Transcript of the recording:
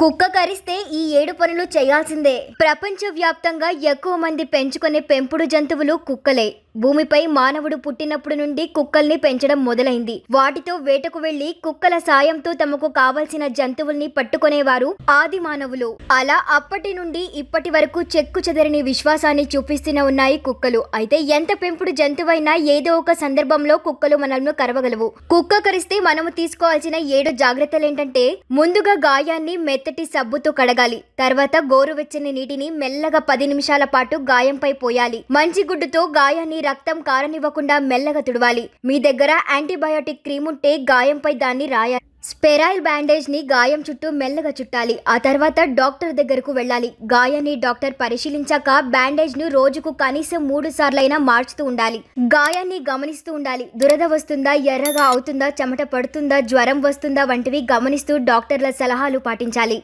కుక్క కరిస్తే ఈ ఏడు పనులు చేయాల్సిందే. ప్రపంచవ్యాప్తంగా ఎక్కువ మంది పెంచుకునే పెంపుడు జంతువులు కుక్కలే. భూమిపై మానవుడు పుట్టినప్పుడు నుండి కుక్కల్ని పెంచడం మొదలైంది. వాటితో వేటకు వెళ్ళి కుక్కల సాయంతో తమకు కావలసిన జంతువుల్ని పట్టుకునేవారు ఆది మానవులు. అలా అప్పటి నుండి ఇప్పటి వరకు చెక్కు చెదరని విశ్వాసాన్ని చూపిస్తూనే ఉన్నాయి కుక్కలు. అయితే ఎంత పెంపుడు జంతువైనా ఏదో ఒక సందర్భంలో కుక్కలు మనల్ని కరవగలవు. కుక్క కరిస్తే మనము తీసుకోవాల్సిన ఏడు జాగ్రత్తలు ఏంటంటే ముందుగా గాయాన్ని మెత్తటి సబ్బుతో కడగాలి. తర్వాత గోరువెచ్చని నీటిని మెల్లగా పది నిమిషాల పాటు గాయంపై పోయాలి. మంచి గుడ్డుతో గాయాన్ని రక్తం కారనివ్వకుండా మెల్లగా తుడవాలి. మీ దగ్గర యాంటీబయోటిక్ క్రీమ్ ఉంటే గాయంపై దాన్ని రాయాలి. స్పెరాయిల్ బ్యాండేజ్ని గాయం చుట్టూ మెల్లగా చుట్టాలి. ఆ తర్వాత డాక్టర్ దగ్గరకు వెళ్ళాలి. గాయాన్ని డాక్టర్ పరిశీలించాక బ్యాండేజ్ను రోజుకు కనీసం మూడు సార్లైనా మార్చుతూ ఉండాలి. గాయాన్ని గమనిస్తూ ఉండాలి. దురద వస్తుందా ఎర్రగా అవుతుందా చెమట పడుతుందా జ్వరం వస్తుందా వంటివి గమనిస్తూ డాక్టర్ల సలహాలు పాటించాలి.